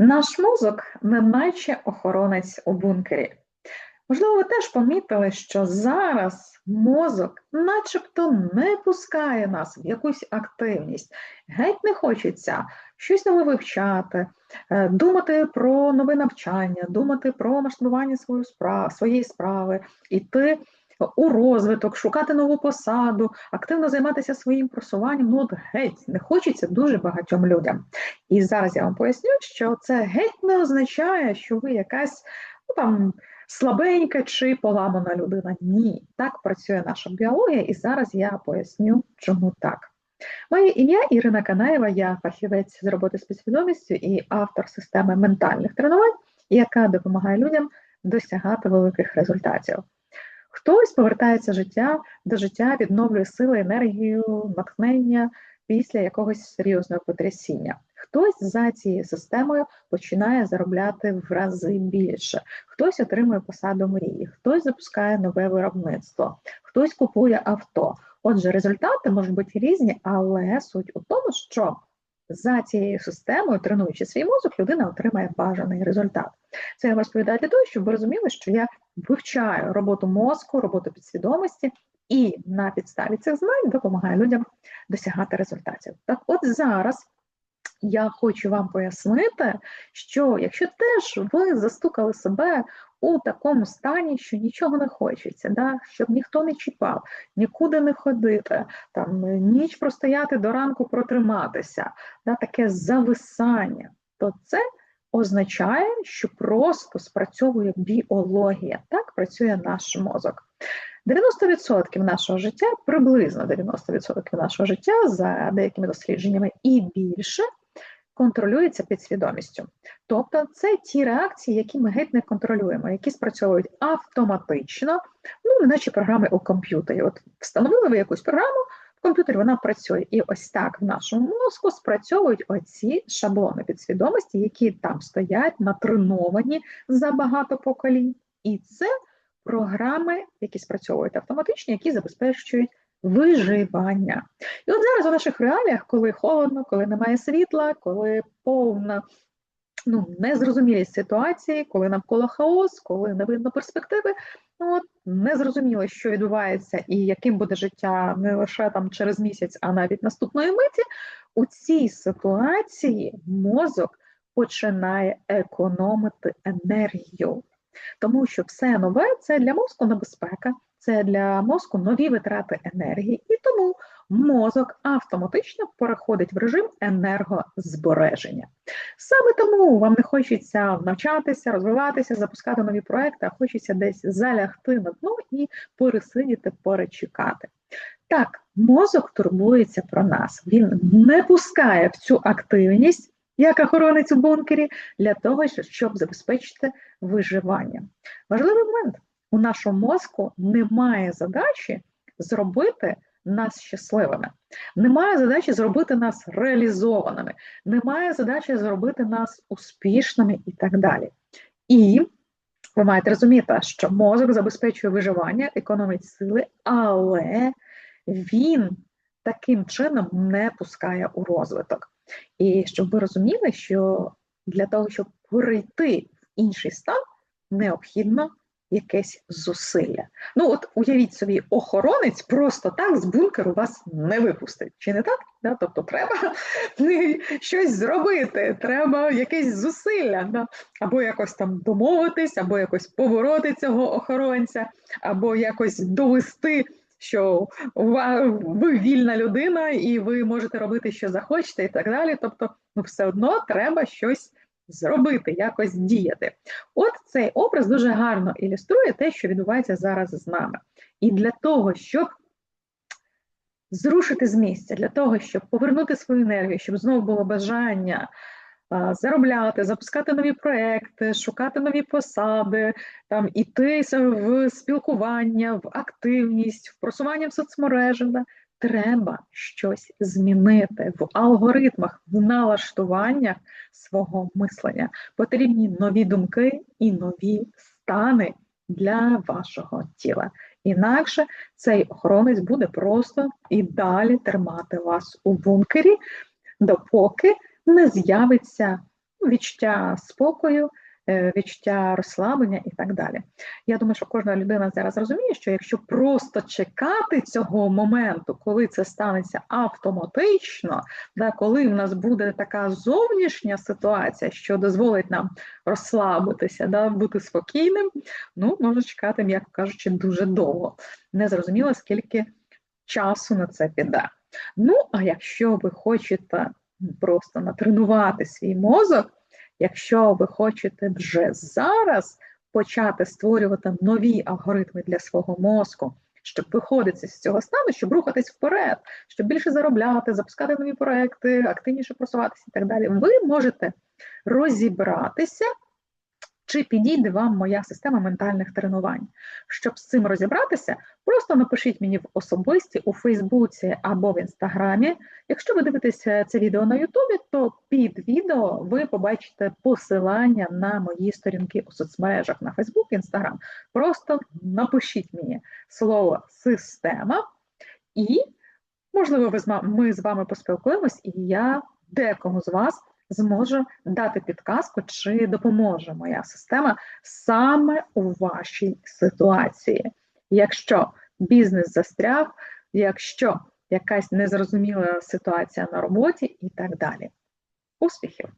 Наш мозок неначе охоронець у бункері. Можливо, ви теж помітили, що зараз мозок начебто не пускає нас в якусь активність. Геть не хочеться щось нове вивчати, е, думати про нове навчання, думати про масштабування своєї справи, іти у розвиток, шукати нову посаду, активно займатися своїм просуванням. Ну от геть не хочеться дуже багатьом людям. І зараз я вам поясню, що це геть не означає, що ви якась ну там. Слабенька чи поламана людина. Ні, так працює наша біологія, і зараз я поясню, чому так. Моє ім'я Ірина Канаєва, я фахівець з роботи з підсвідомістю і автор системи ментальних тренувань, яка допомагає людям досягати великих результатів. Хтось повертається життя до життя, відновлює сили, енергію, натхнення після якогось серйозного потрясіння. Хтось за цією системою починає заробляти в рази більше, хтось отримує посаду мрії, хтось запускає нове виробництво, хтось купує авто. Отже, результати можуть бути різні, але суть у тому, що за цією системою, тренуючи свій мозок, людина отримає бажаний результат. Це я розповідаю для того, щоб ви розуміли, що я вивчаю роботу мозку, роботу підсвідомості, і на підставі цих знань допомагаю людям досягати результатів. Так, от зараз я хочу вам пояснити, що якщо теж ви застукали себе у такому стані, що нічого не хочеться, да? щоб ніхто не чіпав, нікуди не ходити, там ніч простояти до ранку протриматися, да? таке зависання, то це означає, що просто спрацьовує біологія, так працює наш мозок. 90% нашого життя, приблизно 90% нашого життя, за деякими дослідженнями, і більше контролюється підсвідомістю. Тобто це ті реакції, які ми геть не контролюємо, які спрацьовують автоматично, ну, наче програми у комп'ютері. От встановили ви якусь програму, в комп'ютері вона працює. І ось так в нашому мозку спрацьовують оці шаблони підсвідомості, які там стоять, натреновані за багато поколінь. І це програми, які спрацьовують автоматично, які забезпечують виживання. І от зараз у наших реаліях, коли холодно, коли немає світла, коли повна ну, незрозумілість ситуації, коли навколо хаос, коли не видно перспективи, ну, от, незрозуміло, що відбувається і яким буде життя не лише там через місяць, а навіть наступної миті, у цій ситуації мозок починає економити енергію. Тому що все нове це для мозку небезпека, це для мозку нові витрати енергії, і тому мозок автоматично переходить в режим енергозбереження. Саме тому вам не хочеться навчатися, розвиватися, запускати нові проекти, а хочеться десь залягти на дно і пересидіти, перечекати. Так, мозок турбується про нас, він не пускає в цю активність як охоронець у бункері, для того, щоб забезпечити виживання. Важливий момент: у нашому мозку немає задачі зробити нас щасливими, немає задачі зробити нас реалізованими, немає задачі зробити нас успішними і так далі. І ви маєте розуміти, що мозок забезпечує виживання, економить сили, але він таким чином не пускає у розвиток. І щоб ви розуміли, що для того, щоб перейти в інший стан, необхідно якесь зусилля. Ну, от уявіть собі, охоронець просто так з бункеру вас не випустить. Чи не так? Да? Тобто треба щось зробити, треба якесь зусилля, да? або якось там домовитись, або якось побороти цього охоронця, або якось довести що ви вільна людина, і ви можете робити, що захочете, і так далі. Тобто, ну, все одно треба щось зробити, якось діяти. От цей образ дуже гарно ілюструє те, що відбувається зараз з нами. І для того, щоб зрушити з місця, для того, щоб повернути свою енергію, щоб знову було бажання заробляти, запускати нові проекти, шукати нові посади, там іти в спілкування, в активність, в просування в соцмережах. Треба щось змінити в алгоритмах, в налаштуваннях свого мислення. Потрібні нові думки і нові стани для вашого тіла. Інакше цей охоронець буде просто і далі тримати вас у бункері, допоки не з'явиться відчуття спокою, відчуття розслаблення і так далі. Я думаю, що кожна людина зараз розуміє, що якщо просто чекати цього моменту, коли це станеться автоматично, да, коли в нас буде така зовнішня ситуація, що дозволить нам розслабитися, да, бути спокійним, ну може чекати, м'яко кажучи, дуже довго. Не зрозуміло, скільки часу на це піде. Ну, а якщо ви хочете просто натренувати свій мозок, якщо ви хочете вже зараз почати створювати нові алгоритми для свого мозку, щоб виходити з цього стану, щоб рухатись вперед, щоб більше заробляти, запускати нові проекти, активніше просуватися і так далі, ви можете розібратися. Чи підійде вам моя система ментальних тренувань? Щоб з цим розібратися, просто напишіть мені в особисті у Фейсбуці або в Інстаграмі. Якщо ви дивитеся це відео на Ютубі, то під відео ви побачите посилання на мої сторінки у соцмережах на Фейсбук, Інстаграм. Просто напишіть мені слово система, і, можливо, ми з вами поспілкуємось, і я декому з вас зможу дати підказку, чи допоможе моя система саме у вашій ситуації. Якщо бізнес застряг, якщо якась незрозуміла ситуація на роботі і так далі. Успіхів!